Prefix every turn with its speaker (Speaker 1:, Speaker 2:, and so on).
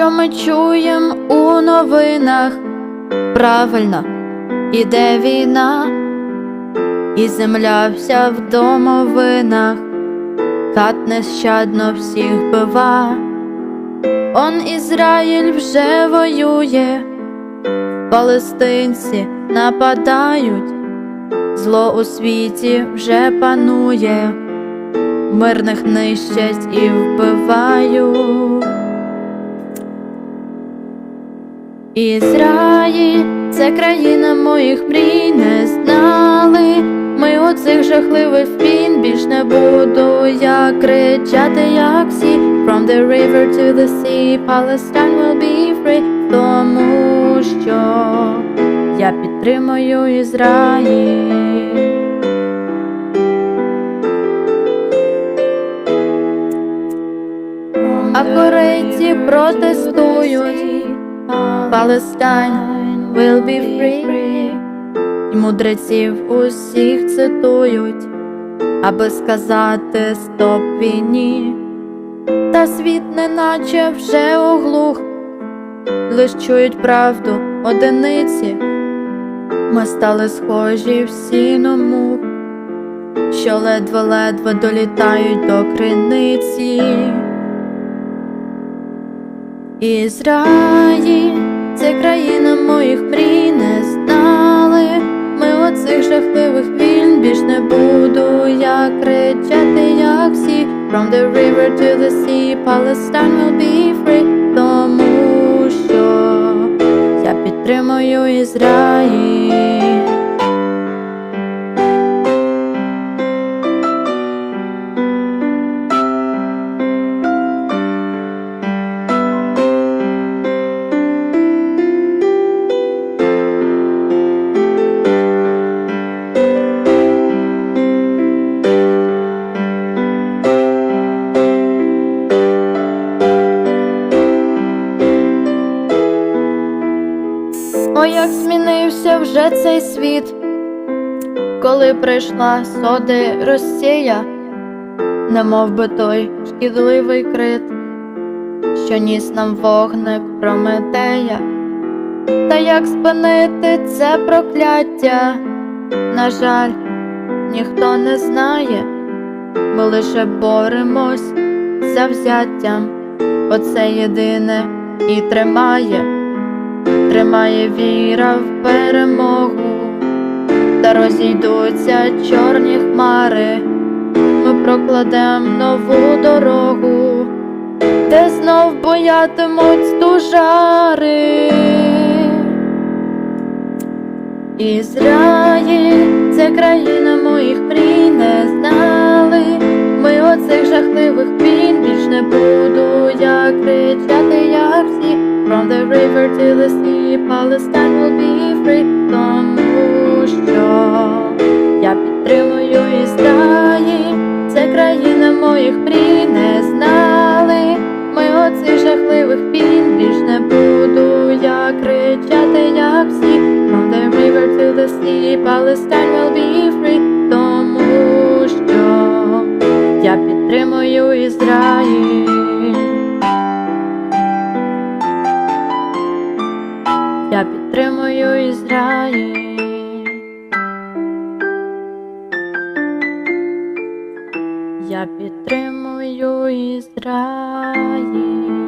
Speaker 1: що ми чуємо у новинах, правильно іде війна, і земля вся в домовинах, кат нещадно всіх бива. Он Ізраїль вже воює, палестинці нападають, зло у світі вже панує, мирних нищать і вбивають. Ізраїль це країна моїх мрій, не знали. Ми у цих жахливих війн більш не буду я кричати, як всі From the river to the sea, Palestine will be free Тому що я підтримую Ізраїль. А корейці протестують Palestine will be free. І мудреців усіх цитують, аби сказати стоп війні, та світ неначе вже оглух, лиш чують правду одиниці, ми стали схожі всі на мук, що ледве-ледве долітають до криниці. Ізраїль, це країна моїх мрій, не знали. Ми оцих жахливих війн більш не буду я кричати, як всі From the river to the sea, Palestine will be free Тому що я підтримую Ізраїль. Як змінився вже цей світ, коли прийшла соди Росія, немов би той шкідливий крит, що ніс нам вогник Прометея, та як спинити це прокляття, на жаль, ніхто не знає, ми лише боремось за взяттям, оце єдине і тримає тримає віра в перемогу, та розійдуться чорні хмари, ми прокладем нову дорогу, де знов боятимуть стужари. Ізраїль, це країна моїх мрій, не знали. Ми оцих жахливих війн більш не буду я кричати, як всі From the river to the sea, Palestine will be free Тому що я підтримую Ізраїль Це країна моїх мрій, не знали. Ми оцих жахливих пін більш не буду я кричати, як всі From the river to the sea, Palestine will be Я підтримую Ізраїль.